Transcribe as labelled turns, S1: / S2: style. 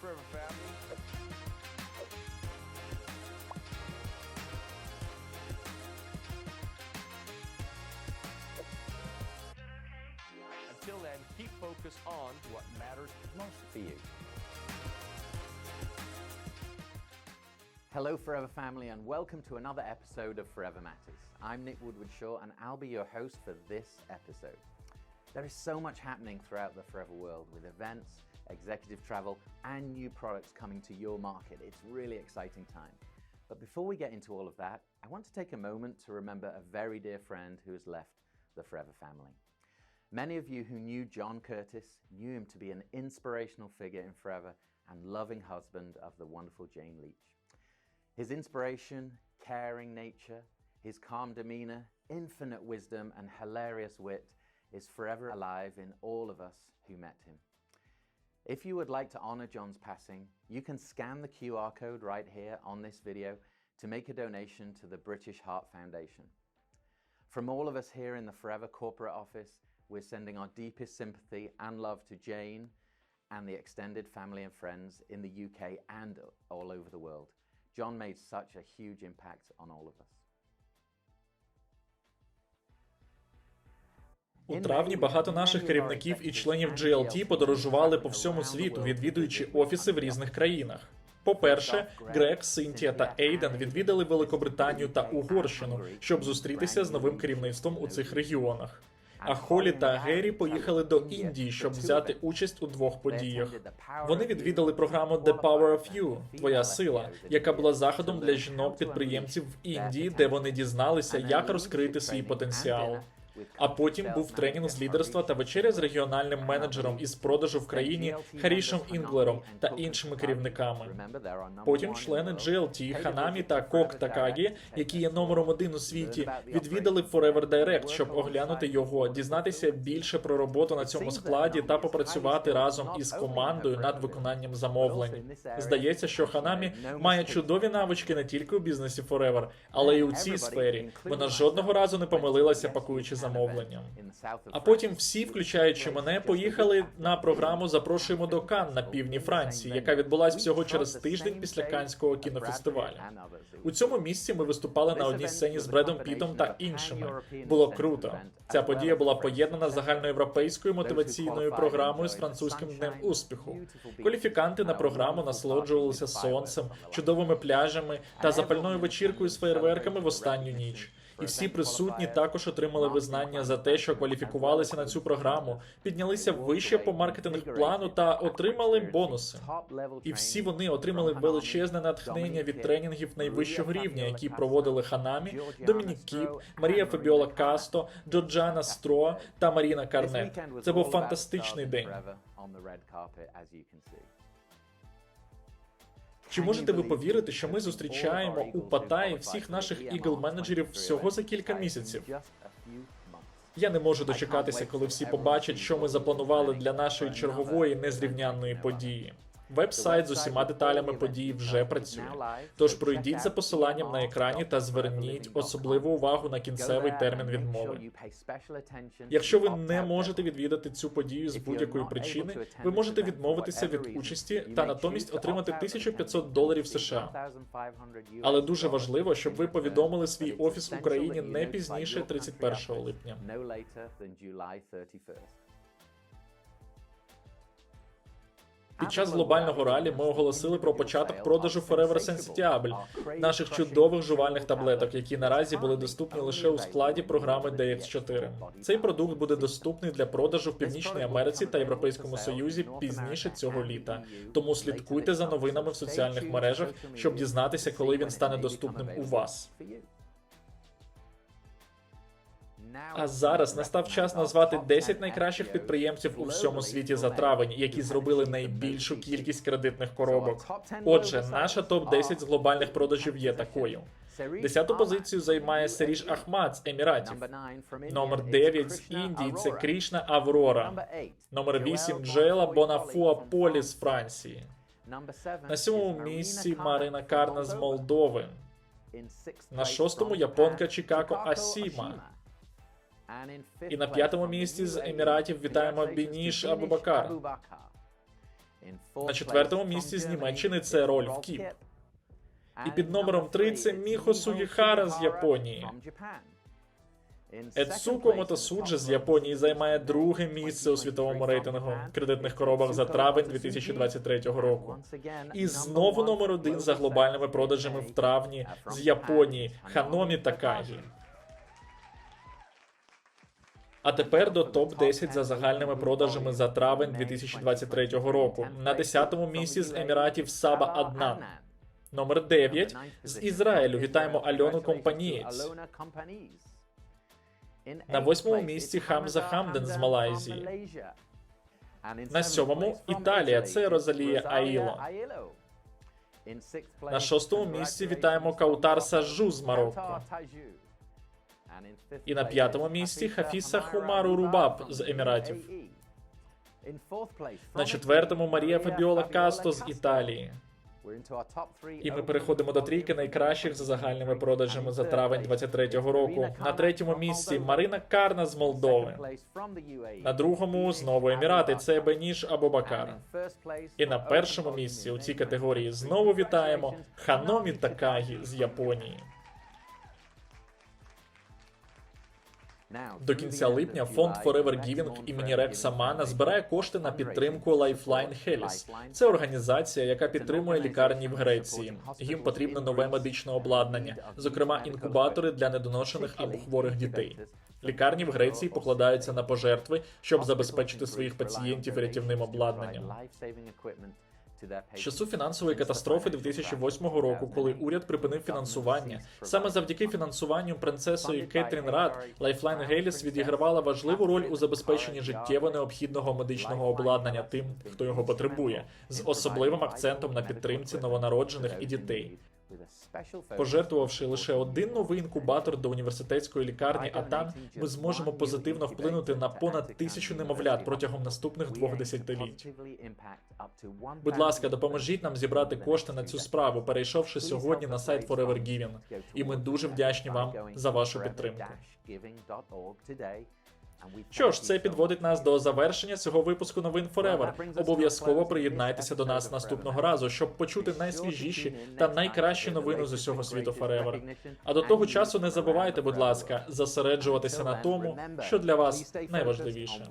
S1: Forever family. Until then, keep focused on what matters most for you.
S2: Hello, Forever family, and welcome to another episode of Forever Matters. I'm Nick Woodward Shaw, and I'll be your host for this episode. There is so much happening throughout the Forever world with events, executive travel, and new products coming to your market. It's really exciting time. But before we get into all of that, I want to take a moment to remember a very dear friend who has left the Forever family. Many of you who knew John Curtis knew him to be an inspirational figure in Forever and loving husband of the wonderful Jane Leach. His inspiration, caring nature, his calm demeanor, infinite wisdom, and hilarious wit is forever alive in all of us who met him. If you would like to honor John's passing, you can scan the QR code right here on this video to make a donation to the British Heart Foundation. From all of us here in the Forever corporate office, we're sending our deepest sympathy and love to Jane and the extended family and friends in the UK and all over the world. John made such a huge impact on all of us.
S3: У травні багато наших керівників і членів GLT подорожували по всьому світу, відвідуючи офіси в різних країнах. По-перше, Грег, Синтія та Ейден відвідали Великобританію та Угорщину, щоб зустрітися з новим керівництвом у цих регіонах. А Холі та Гері поїхали до Індії, щоб взяти участь у двох подіях. Вони відвідали програму The Power of You – Твоя сила, яка була заходом для жінок-підприємців в Індії, де вони дізналися, як розкрити свій потенціал. А потім був тренінг з лідерства та вечеря з регіональним менеджером із продажу в країні Харішем Інглером та іншими керівниками. Потім члени GLT, Ханамі та Кок Такагі, які є номером один у світі, відвідали Forever Direct, щоб оглянути його, дізнатися більше про роботу на цьому складі та попрацювати разом із командою над виконанням замовлень. Здається, що Ханамі має чудові навички не тільки у бізнесі Forever, але й у цій сфері. Вона жодного разу не помилилася, пакуючи замовлення. А потім всі, включаючи мене, поїхали на програму Запрошуємо до Кан на півдні Франції, яка відбулась всього через тиждень після Канського кінофестивалю. У цьому місці ми виступали на одній сцені з Бредом Пітом та іншими. Було круто. Ця подія була поєднана з загальноєвропейською мотиваційною програмою з французьким днем успіху. Кваліфіканти на програму насолоджувалися сонцем, чудовими пляжами та запальною вечіркою з феєрверками в останню ніч. І всі присутні також отримали визнання за те, що кваліфікувалися на цю програму, піднялися вище по маркетинг плану та отримали бонуси. І всі вони отримали величезне натхнення від тренінгів найвищого рівня, які проводили Ханамі, Домінік Кіп, Марія Фабіола Касто, Джорджана Стро та Маріна Карне. Це був фантастичний день. Чи можете ви повірити, що ми зустрічаємо у Паттайі всіх наших ігл-менеджерів всього за кілька місяців? Я не можу дочекатися, коли всі побачать, що ми запланували для нашої чергової незрівнянної події. Веб-сайт з усіма деталями події вже працює. Тож пройдіть за посиланням на екрані та зверніть особливу увагу на кінцевий термін відмови. Якщо ви не можете відвідати цю подію з будь-якої причини, ви можете відмовитися від участі та натомість отримати 1500 доларів США. Але дуже важливо, щоб ви повідомили свій офіс в Україні не пізніше 31 липня. Під час глобального ралі ми оголосили про початок продажу Forever Sensitiable, наших чудових жувальних таблеток, які наразі були доступні лише у складі програми DX4. Цей продукт буде доступний для продажу в Північній Америці та Європейському Союзі пізніше цього літа. Тому слідкуйте за новинами в соціальних мережах, щоб дізнатися, коли він стане доступним у вас. А зараз настав час назвати 10 найкращих підприємців у всьому світі за травень, які зробили найбільшу кількість кредитних коробок. Отже, наша топ 10 з глобальних продажів є такою. Десяту позицію займає Серіж Ахмад з Еміратів. Номер 9 з Індії це Крішна Аврора. Номер 8 Джела Бонафуа Полі з Франції. На сьомому місці Марина Карна з Молдови. На шостому японка Чикако Асіма. І на п'ятому місці з Еміратів вітаємо Бініш Абубакар. На четвертому місці з Німеччини це Рольф Кіп. І під номером три це Міхо Сугіхара з Японії. Ецуко Мотосуджи з Японії займає друге місце у світовому рейтингу кредитних коробок за травень 2023 року. І знову номер один за глобальними продажами в травні з Японії Ханомі Такагі. А тепер до топ 10 за загальними продажами за травень 2023 року. На 10-му місці з Еміратів Саба Аднан. Номер 9 з Ізраїлю. Вітаємо Альону Компанієць.
S2: На восьмому місці Хамза Хамден з Малайзії.
S3: На сьомому Італія. Це Розалія Аїло.
S2: На шостому місці вітаємо Каутар Сажу з Марокко.
S3: І на п'ятому місці Хафіса Хумару Рубаб з Еміратів. На четвертому Марія Фабіола Касто з Італії. І ми переходимо до трійки найкращих за загальними продажами за травень 23-го року. На третьому місці Марина Карна з Молдови. На другому знову Емірати. Це Беніш Абубакар. І на першому місці у цій категорії знову вітаємо Ханомі Такагі з Японії. До кінця липня фонд Forever Giving імені Рекса Мана збирає кошти на підтримку Lifeline Hellis. Це організація, яка підтримує лікарні в Греції. Їм потрібно нове медичне обладнання, зокрема інкубатори для недоношених або хворих дітей. Лікарні в Греції покладаються на пожертви, щоб забезпечити своїх пацієнтів рятівним обладнанням. З часу фінансової катастрофи 2008 року, коли уряд припинив фінансування, саме завдяки фінансуванню принцесою Кетрін Рад, Лайфлайн Гейліс відігравала важливу роль у забезпеченні життєво необхідного медичного обладнання тим, хто його потребує, з особливим акцентом на підтримці новонароджених і дітей. Пожертвувавши лише один новий інкубатор до університетської лікарні Атан, ми зможемо позитивно вплинути на понад тисячу немовлят протягом наступних двох десятиліть. Будь ласка, допоможіть нам зібрати кошти на цю справу, перейшовши сьогодні на сайт Forever Giving. І ми дуже вдячні вам за вашу підтримку. Що ж, це підводить нас до завершення цього випуску новин Forever. Обов'язково приєднайтеся до нас наступного разу, щоб почути найсвіжіші та найкращі новини з усього світу Forever. А до того часу не забувайте, будь ласка, зосереджуватися на тому, що для вас
S2: найважливіше.